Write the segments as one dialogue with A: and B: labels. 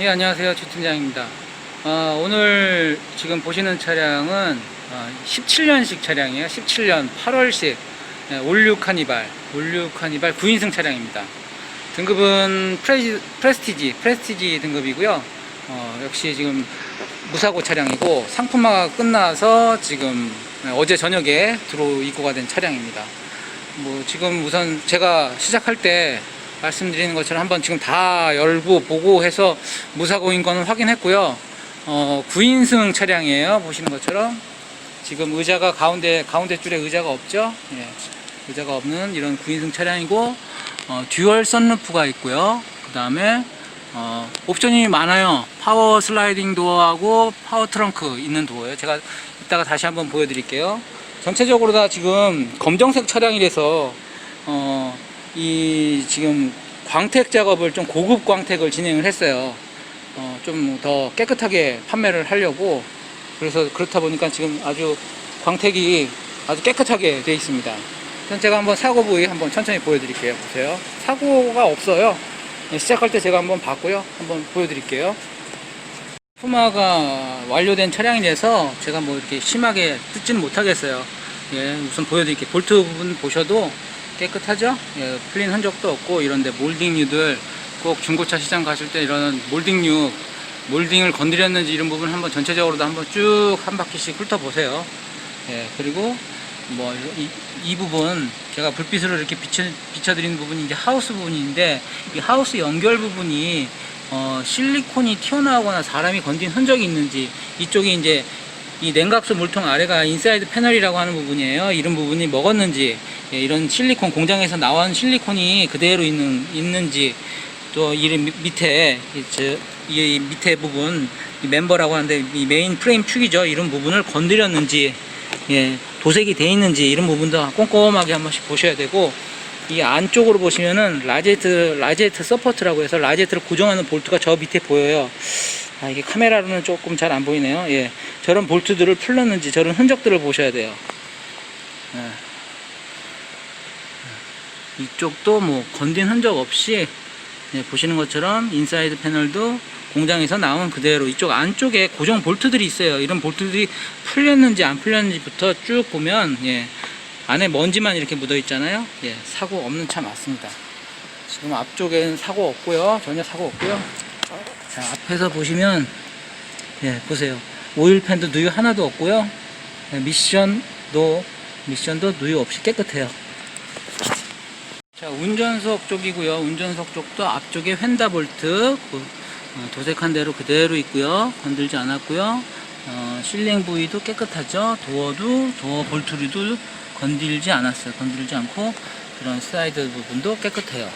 A: 예, 안녕하세요. 최 팀장입니다. 어, 오늘 지금 보시는 차량은 어, 17년식 차량이에요. 17년 8월식 예, 올류 카니발, 올류 카니발 9인승 차량입니다. 등급은 프레지, 프레스티지, 프레스티지 등급이고요. 어, 역시 지금 무사고 차량이고 상품화가 끝나서 지금 예, 어제 저녁에 들어 입고가 된 차량입니다. 뭐 지금 우선 제가 시작할 때 말씀드리는 것처럼 한번 지금 다 열고 보고 해서 무사고인 거는 확인했고요. 어, 9인승 차량이에요. 보시는 것처럼 지금 의자가 가운데 가운데 줄에 의자가 없죠. 예. 의자가 없는 이런 9인승 차량이고 어, 듀얼 선루프가 있고요. 그 다음에 어, 옵션이 많아요. 파워 슬라이딩 도어하고 파워 트렁크 있는 도어예요. 제가 이따가 다시 한번 보여드릴게요. 전체적으로 다 지금 검정색 차량이라서 어, 이 지금 광택 작업을 좀 고급 광택을 진행을 했어요. 어, 좀 더 깨끗하게 판매를 하려고 그래서 그렇다 보니까 지금 아주 광택이 아주 깨끗하게 되어 있습니다. 그럼 제가 한번 사고 부위 한번 천천히 보여드릴게요. 보세요. 사고가 없어요. 네, 시작할 때 제가 한번 봤고요. 한번 보여드릴게요. 푸마가 완료된 차량이라서 제가 뭐 이렇게 심하게 뜯지는 못하겠어요. 예, 우선 보여드릴게요. 볼트 부분 보셔도 깨끗하죠? 예, 풀린 흔적도 없고 이런데 몰딩류들 꼭 중고차 시장 가실 때 이런 몰딩류 몰딩을 건드렸는지 이런 부분 한번 전체적으로도 한번 쭉 한 바퀴씩 훑어보세요. 예, 그리고 뭐이 이 부분 제가 불빛으로 이렇게 비춰 비춰드리는 부분이 이제 하우스 부분인데 이 하우스 연결 부분이 어, 실리콘이 튀어나오거나 사람이 건진 흔적이 있는지 이쪽이 이제 이 냉각수 물통 아래가 인사이드 패널이라고 하는 부분이에요. 이런 부분이 먹었는지 예, 이런 실리콘 공장에서 나온 실리콘이 그대로 있는 있는지 또 이 밑에 이, 저, 이 밑에 부분 이 멤버라고 하는데 이 메인 프레임 축이죠. 이런 부분을 건드렸는지 예, 도색이 돼 있는지 이런 부분도 꼼꼼하게 한 번씩 보셔야 되고 이 안쪽으로 보시면은 라제트 라제트 서포트라고 해서 라제트를 고정하는 볼트가 저 밑에 보여요. 아, 이게 카메라로는 조금 잘 안 보이네요. 예. 저런 볼트들을 풀렀는지 저런 흔적들을 보셔야 돼요. 예. 이쪽도 뭐 건진 흔적 없이 예, 보시는 것처럼 인사이드 패널도 공장에서 나온 그대로 이쪽 안쪽에 고정 볼트들이 있어요. 이런 볼트들이 풀렸는지 안 풀렸는지부터 쭉 보면 예, 안에 먼지만 이렇게 묻어 있잖아요. 예, 사고 없는 차 맞습니다. 지금 앞쪽에는 사고 없고요. 전혀 사고 없고요. 자, 앞에서 보시면 예, 보세요. 오일팬도 누유 하나도 없고요. 예, 미션도 미션도 누유 없이 깨끗해요. 자, 운전석 쪽이고요. 운전석 쪽도 앞쪽에 휀다 볼트 그, 어, 도색한 대로 그대로 있고요. 건들지 않았고요. 어, 실링 부위도 깨끗하죠. 도어도 도어 볼트리도 건들지 않았어요. 건들지 않고 그런 사이드 부분도 깨끗해요.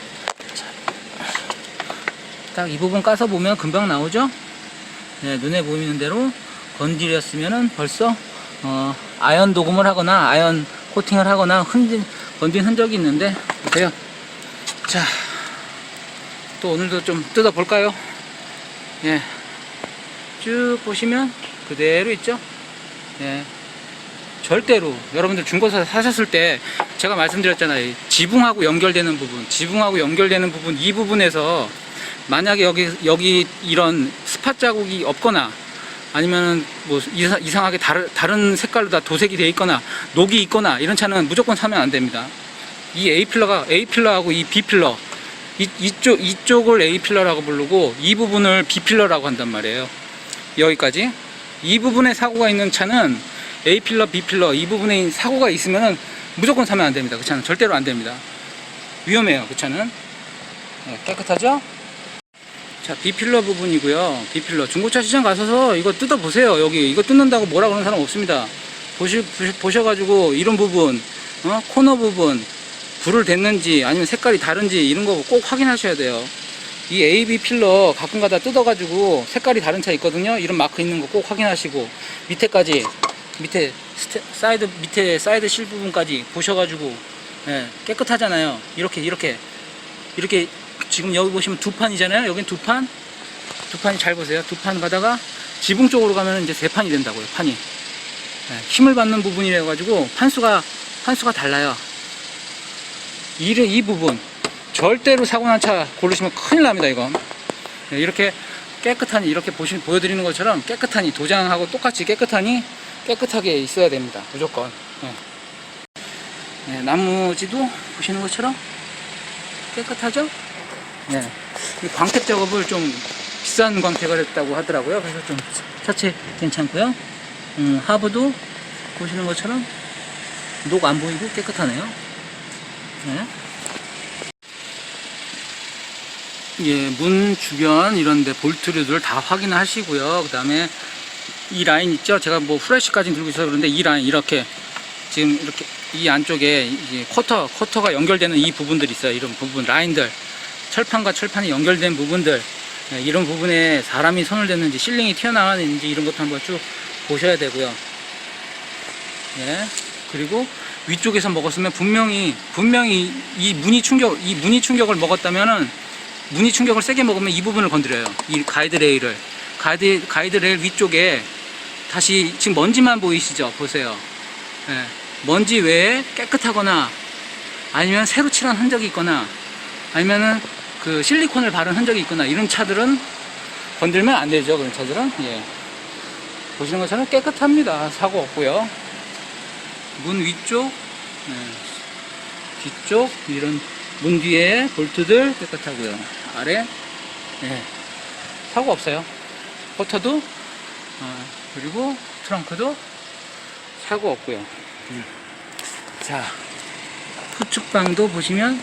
A: 딱 이 부분 까서 보면 금방 나오죠? 네, 눈에 보이는 대로 건드렸으면은 벌써 어, 아연 도금을 하거나 아연 코팅을 하거나 흔진, 건진 흔적이 있는데 보세요. 자, 또 오늘도 좀 뜯어 볼까요? 예, 쭉 보시면 그대로 있죠? 예, 절대로 여러분들 중고차 사셨을 때 제가 말씀드렸잖아요. 지붕하고 연결되는 부분, 지붕하고 연결되는 부분 이 부분에서 만약에 여기 여기 이런 스팟 자국이 없거나 아니면 뭐 이사, 이상하게 다른 다른 색깔로 다 도색이 돼 있거나 녹이 있거나 이런 차는 무조건 사면 안 됩니다. 이 A 필러가 A 필러하고 이 B 필러 이, 이쪽 이쪽을 A 필러라고 부르고 이 부분을 B 필러라고 한단 말이에요. 여기까지 이 부분에 사고가 있는 차는 A 필러, B 필러 이 부분에 사고가 있으면은 무조건 사면 안 됩니다. 그 차는 절대로 안 됩니다. 위험해요. 그 차는 네, 깨끗하죠? 자, B필러 부분이고요. B필러. 중고차 시장 가셔서 이거 뜯어 보세요. 여기. 이거 뜯는다고 뭐라 그러는 사람 없습니다. 보시, 보시- 보셔 가지고 이런 부분, 어? 코너 부분, 불을 댔는지 아니면 색깔이 다른지 이런 거 꼭 확인하셔야 돼요. 이 AB 필러 가끔 가다 뜯어 가지고 색깔이 다른 차 있거든요. 이런 마크 있는 거 꼭 확인하시고 밑에까지 밑에 스테, 사이드 밑에 사이드 실 부분까지 보셔 가지고 예, 깨끗하잖아요. 이렇게 이렇게 이렇게 지금 여기 보시면 두 판이잖아요. 여긴 두 판. 두 판이 잘 보세요. 두 판 가다가 지붕 쪽으로 가면 이제 세 판이 된다고요. 판이. 예, 힘을 받는 부분이라 가지고 판수가 판수가 달라요. 이, 이 부분 절대로 사고 난 차 고르시면 큰일 납니다. 이거. 예, 이렇게 깨끗하니 이렇게 보시, 보여드리는 것처럼 깨끗하니 도장하고 똑같이 깨끗하니 깨끗하게 있어야 됩니다. 무조건. 네. 네, 나무지도 보시는 것처럼 깨끗하죠? 네. 이 광택 작업을 좀 비싼 광택을 했다고 하더라고요. 그래서 좀 차체 괜찮고요. 음, 하부도 보시는 것처럼 녹 안 보이고 깨끗하네요. 네. 예, 문 주변 이런데 볼트류들 다 확인하시고요. 그 다음에 이 라인 있죠? 제가 뭐 후레쉬까지 들고 있어서 그런데 이 라인 이렇게 지금 이렇게 이 안쪽에 쿼터, 쿼터가 연결되는 이 부분들이 있어요. 이런 부분, 라인들. 철판과 철판이 연결된 부분들. 예, 이런 부분에 사람이 손을 댔는지 실링이 튀어나왔는지 이런 것도 한번 쭉 보셔야 되고요. 예. 그리고 위쪽에서 먹었으면 분명히, 분명히 이 문이 충격, 이 문이 충격을 먹었다면은 문이 충격을 세게 먹으면 이 부분을 건드려요. 이 가이드 레일을. 가이드, 가이드 레일 위쪽에 다시 지금 먼지만 보이시죠? 보세요. 예. 먼지 외에 깨끗하거나 아니면 새로 칠한 흔적이 있거나 아니면은 그 실리콘을 바른 흔적이 있거나 이런 차들은 건들면 안 되죠. 그런 차들은. 예. 보시는 것처럼 깨끗합니다. 사고 없고요. 문 위쪽, 예. 뒤쪽 이런 문 뒤에 볼트들 깨끗하고요. 아래, 예. 사고 없어요. 포터도 어, 그리고 트렁크도 사고 없고요. 음. 자, 후측방도 보시면,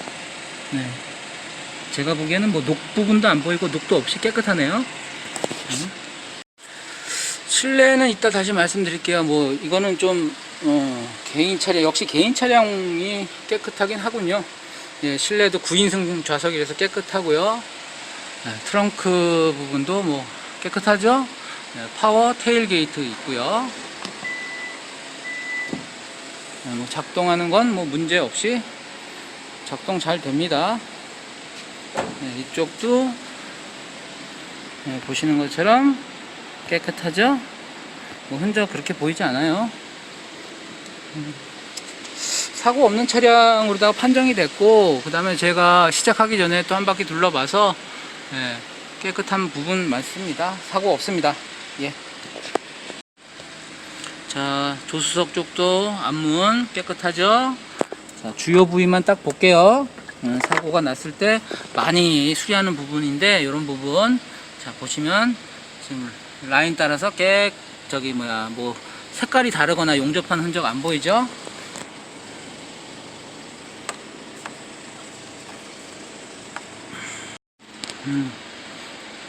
A: 네. 제가 보기에는 뭐 녹 부분도 안 보이고 녹도 없이 깨끗하네요. 음. 실내는 이따 다시 말씀드릴게요. 뭐, 이거는 좀, 어, 개인 차량, 역시 개인 차량이 깨끗하긴 하군요. 예, 실내도 9인승 좌석이라서 깨끗하고요. 네, 트렁크 부분도 뭐 깨끗하죠? 네, 파워 테일 게이트 있고요. 네, 뭐 작동하는 건 뭐 문제 없이 작동 잘 됩니다. 네, 이쪽도 네, 보시는 것처럼 깨끗하죠? 뭐 흔적 그렇게 보이지 않아요. 음, 사고 없는 차량으로다가 판정이 됐고, 그 다음에 제가 시작하기 전에 또 한 바퀴 둘러봐서 예, 깨끗한 부분 많습니다. 사고 없습니다. 예. 자, 조수석 쪽도 앞문 깨끗하죠? 자, 주요 부위만 딱 볼게요. 음, 사고가 났을 때 많이 수리하는 부분인데, 이런 부분. 자, 보시면 지금 라인 따라서 깨, 저기 뭐야, 뭐, 색깔이 다르거나 용접한 흔적 안 보이죠? 음.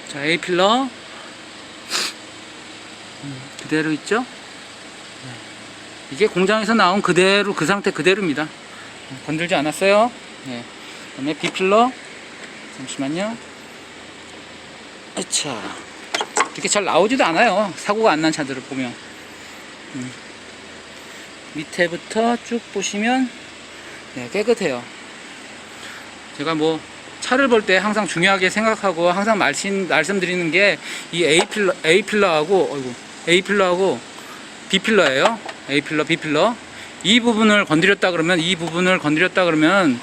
A: 자, A 필러. 음, 그대로 있죠? 네. 이게 공장에서 나온 그대로, 그 상태 그대로입니다. 음, 건들지 않았어요. 네. 그 다음에 B 필러. 잠시만요. 아차. 이렇게 잘 나오지도 않아요. 사고가 안 난 차들을 보면. 음. 밑에부터 쭉 보시면, 네, 깨끗해요. 제가 뭐, 차를 볼 때 항상 중요하게 생각하고 항상 말씀, 말씀드리는 게 이 A 필러, A 필러하고, 어이구, A 필러하고 B 필러예요. A 필러, B 필러. 이 부분을 건드렸다 그러면, 이 부분을 건드렸다 그러면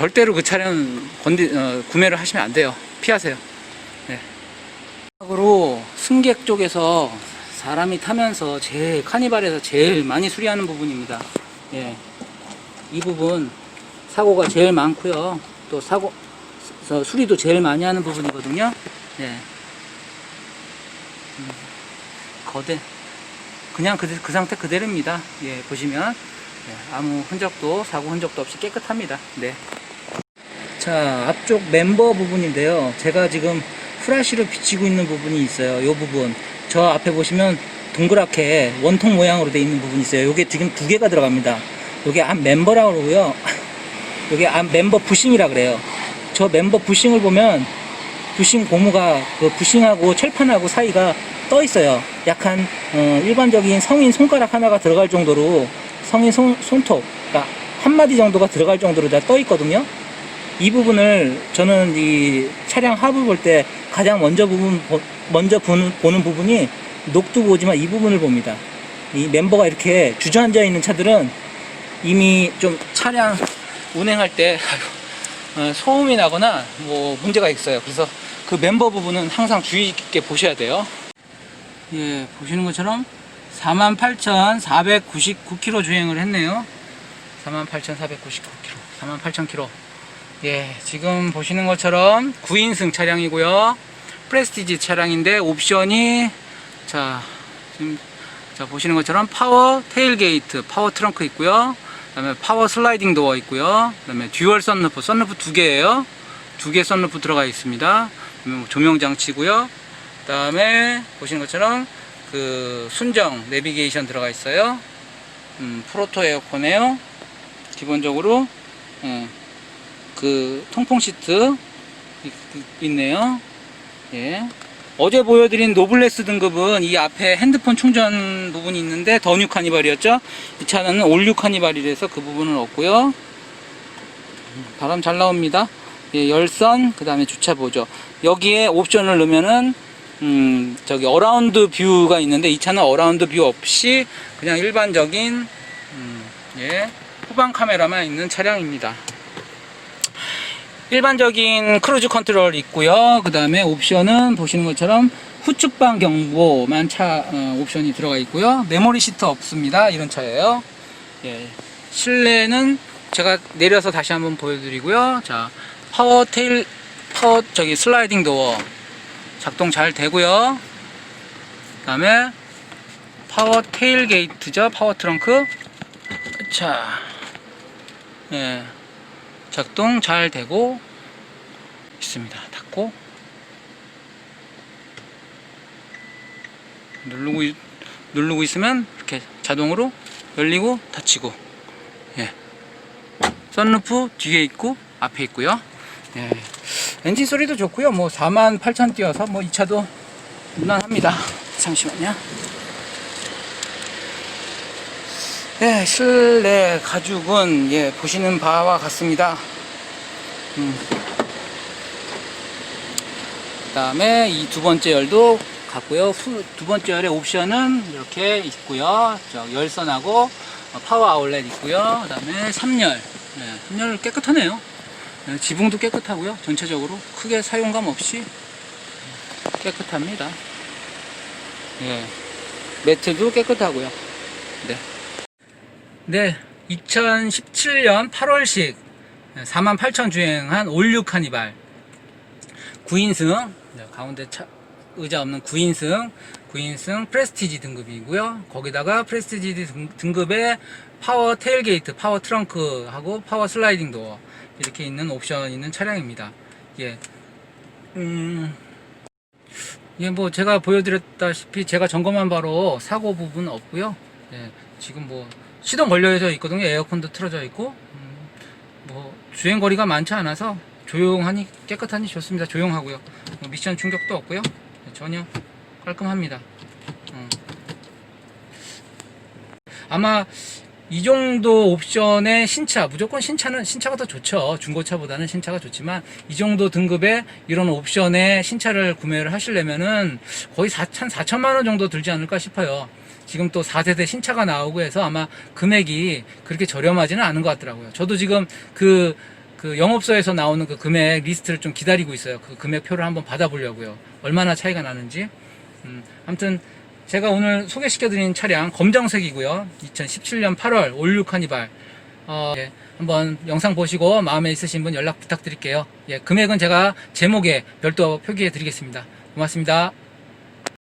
A: 절대로 그 차량 건디, 어, 구매를 하시면 안 돼요. 피하세요. 네. 마지막으로 승객 쪽에서 사람이 타면서 제일, 카니발에서 제일 많이 수리하는 부분입니다. 예. 이 부분 사고가 제일 많고요. 또 사고, 저 수리도 제일 많이 하는 부분이거든요. 예. 음, 거대. 그냥 그, 그 상태 그대로입니다. 예, 보시면. 예, 아무 흔적도, 사고 흔적도 없이 깨끗합니다. 네. 자, 앞쪽 멤버 부분인데요. 제가 지금 프라시를 비치고 있는 부분이 있어요. 요 부분. 저 앞에 보시면 동그랗게 원통 모양으로 되어 있는 부분이 있어요. 요게 지금 두 개가 들어갑니다. 요게 앞 멤버라고 그러고요. 요게 앞 멤버 부싱이라 그래요. 저 멤버 부싱을 보면 부싱 고무가 그 부싱하고 철판하고 사이가 떠 있어요. 약한 어, 일반적인 성인 손가락 하나가 들어갈 정도로 성인 손, 손톱, 그러니까 한 마디 정도가 들어갈 정도로 다 떠 있거든요. 이 부분을 저는 이 차량 하부 볼 때 가장 먼저 부분 보- 먼저 보는, 보는 부분이 녹두 보지만 이 부분을 봅니다. 이 멤버가 이렇게 주저앉아 있는 차들은 이미 좀 차량 운행할 때 어, 소음이 나거나 뭐 문제가 있어요. 그래서 그 멤버 부분은 항상 주의 깊게 보셔야 돼요. 예, 보시는 것처럼 48,499km 주행을 했네요. 48,499km, 48,000km. 예, 지금 보시는 것처럼 9인승 차량이고요. 프레스티지 차량인데 옵션이 자, 지금 자, 보시는 것처럼 파워 테일게이트, 파워 트렁크 있고요. 그다음에 파워 슬라이딩 도어 있고요. 그다음에 듀얼 썬루프, 썬루프 두 개예요. 두개 썬루프 들어가 있습니다. 뭐 조명 장치고요. 그다음에 보시는 것처럼 그 순정 내비게이션 들어가 있어요. 음, 프로토 에어컨에요. 기본적으로 예, 그 통풍 시트 있- 있네요. 예. 어제 보여드린 노블레스 등급은 이 앞에 핸드폰 충전 부분이 있는데 더뉴 카니발이었죠. 이 차는 올뉴 카니발이라서 그 부분은 없고요. 음, 바람 잘 나옵니다. 예, 열선, 그 다음에 주차 보조. 여기에 옵션을 넣으면은 음, 저기 어라운드 뷰가 있는데 이 차는 어라운드 뷰 없이 그냥 일반적인 음, 예, 후방 카메라만 있는 차량입니다. 일반적인 크루즈 컨트롤 있고요. 그 다음에 옵션은 보시는 것처럼 후측방 경보만 차 어, 옵션이 들어가 있고요. 메모리 시트 없습니다. 이런 차예요. 예. 실내는 제가 내려서 다시 한번 보여드리고요. 자, 파워 테일 파워 저기 슬라이딩 도어 작동 잘 되고요. 그 다음에 파워 테일 게이트죠. 파워 트렁크. 자, 예. 작동 잘 되고 있습니다. 닫고 누르고 있- 누르고 있으면 이렇게 자동으로 열리고 닫히고 예. 썬루프 뒤에 있고 앞에 있고요. 예. 엔진 소리도 좋고요. 뭐 4만 8천 뛰어서 뭐 이 차도 무난합니다. 잠시만요. 네, 실내 가죽은 예, 보시는 바와 같습니다. 음. 그 다음에 이 두 번째 열도 같고요. 후- 두 번째 열의 옵션은 이렇게 있고요. 저 열선하고 어, 파워 아울렛 있고요. 그 다음에 3열. 네, 3열 깨끗하네요. 네, 지붕도 깨끗하고요. 전체적으로 크게 사용감 없이 깨끗합니다. 예. 매트도 깨끗하고요. 네. 네, 2017년 8월식 48,000 주행한 올류 카니발. 9인승 네, 가운데 차, 의자 없는 9인승 9인승 프레스티지 등급이고요. 거기다가 프레스티지 등- 등급의 파워 테일게이트 파워 트렁크하고 파워 슬라이딩 도어 이렇게 있는 옵션 있는 차량입니다. 예. 음, 예, 뭐 제가 보여드렸다시피 제가 점검한 바로 사고 부분 없고요. 예, 지금 뭐 시동 걸려져 있거든요 에어컨도 틀어져 있고 음, 뭐 주행 거리가 많지 않아서 조용하니 깨끗하니 좋습니다. 조용하고요. 뭐 미션 충격도 없고요. 네, 전혀 깔끔합니다. 음. 아마 이 정도 옵션의 신차 무조건 신차는 신차가 더 좋죠. 중고차보다는 신차가 좋지만 이 정도 등급의 이런 옵션의 신차를 구매를 하시려면은 거의 4천 4천만 원 정도 들지 않을까 싶어요. 지금 또 4세대 신차가 나오고 해서 아마 금액이 그렇게 저렴하지는 않은 것 같더라고요. 저도 지금 그, 그 영업소에서 나오는 그 금액 리스트를 좀 기다리고 있어요. 그 금액표를 한번 받아보려고요. 얼마나 차이가 나는지. 음, 아무튼 제가 오늘 소개시켜드린 차량 검정색이고요. 2017년 8월 올류 카니발. 어, 예, 한번 영상 보시고 마음에 있으신 분 연락 부탁드릴게요. 예, 금액은 제가 제목에 별도 표기해 드리겠습니다. 고맙습니다.